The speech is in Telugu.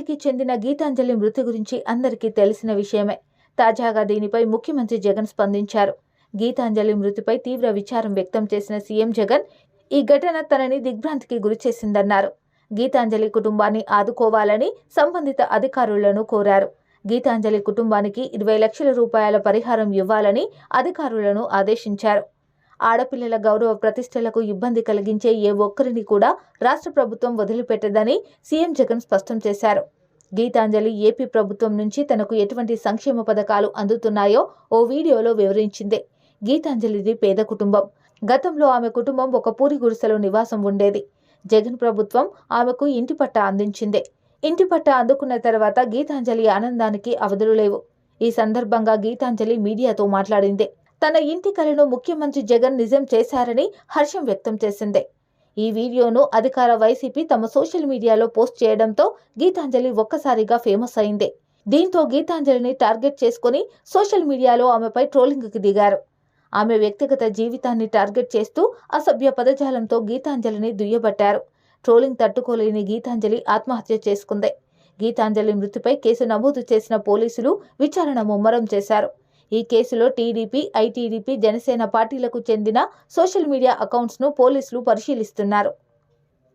తెనాలికి చెందిన గీతాంజలి మృతి గురించి అందరికీ తెలిసిన విషయమే. తాజాగా దీనిపై ముఖ్యమంత్రి జగన్ స్పందించారు. గీతాంజలి మృతిపై తీవ్ర విచారం వ్యక్తం చేసిన సీఎం జగన్ ఈ ఘటన తనని దిగ్భ్రాంతికి గురిచేసిందన్నారు గీతాంజలి కుటుంబాన్ని ఆదుకోవాలని సంబంధిత అధికారులను కోరారు. గీతాంజలి కుటుంబానికి ఇరవై లక్షల రూపాయల పరిహారం ఇవ్వాలని అధికారులను ఆదేశించారు. ఆడపిల్లల గౌరవ ప్రతిష్టలకు ఇబ్బంది కలిగించే ఏ ఒక్కరిని కూడా రాష్ట్ర ప్రభుత్వం వదిలిపెట్టదని సీఎం జగన్ స్పష్టం చేశారు. గీతాంజలి ఏపీ ప్రభుత్వం నుంచి తనకు ఎటువంటి సంక్షేమ పథకాలు అందుతున్నాయో ఓ వీడియోలో వివరించింది. గీతాంజలిది పేద కుటుంబం. గతంలో ఆమె కుటుంబం ఒక పూరి గుడిసెలో నివాసం ఉండేది. జగన్ ప్రభుత్వం ఆమెకు ఇంటి పట్ట అందించింది. ఇంటి పట్ట అందుకున్న తర్వాత గీతాంజలి ఆనందానికి అవధులు లేవు. ఈ సందర్భంగా గీతాంజలి మీడియాతో మాట్లాడింది. తన ఇంటి కలను ముఖ్యమంత్రి జగన్ నిజం చేశారని హర్షం వ్యక్తం చేసింది. ఈ వీడియోను అధికార వైసీపీ తమ సోషల్ మీడియాలో పోస్ట్ చేయడంతో గీతాంజలి ఒక్కసారిగా ఫేమస్ అయింది. దీంతో గీతాంజలిని టార్గెట్ చేసుకుని సోషల్ మీడియాలో ఆమెపై ట్రోలింగ్కి దిగారు. ఆమె వ్యక్తిగత జీవితాన్ని టార్గెట్ చేస్తూ అసభ్య పదజాలంతో గీతాంజలిని దుయ్యబట్టారు. ట్రోలింగ్ తట్టుకోలేని గీతాంజలి ఆత్మహత్య చేసుకుంది. గీతాంజలి మృతిపై కేసు నమోదు చేసిన పోలీసులు విచారణ ముమ్మరం చేశారు. ఈ కేసులో టీడీపీ ఐటీడీపీ జనసేన పార్టీలకు చెందిన సోషల్ మీడియా అకౌంట్స్ను పోలీసులు పరిశీలిస్తున్నారు.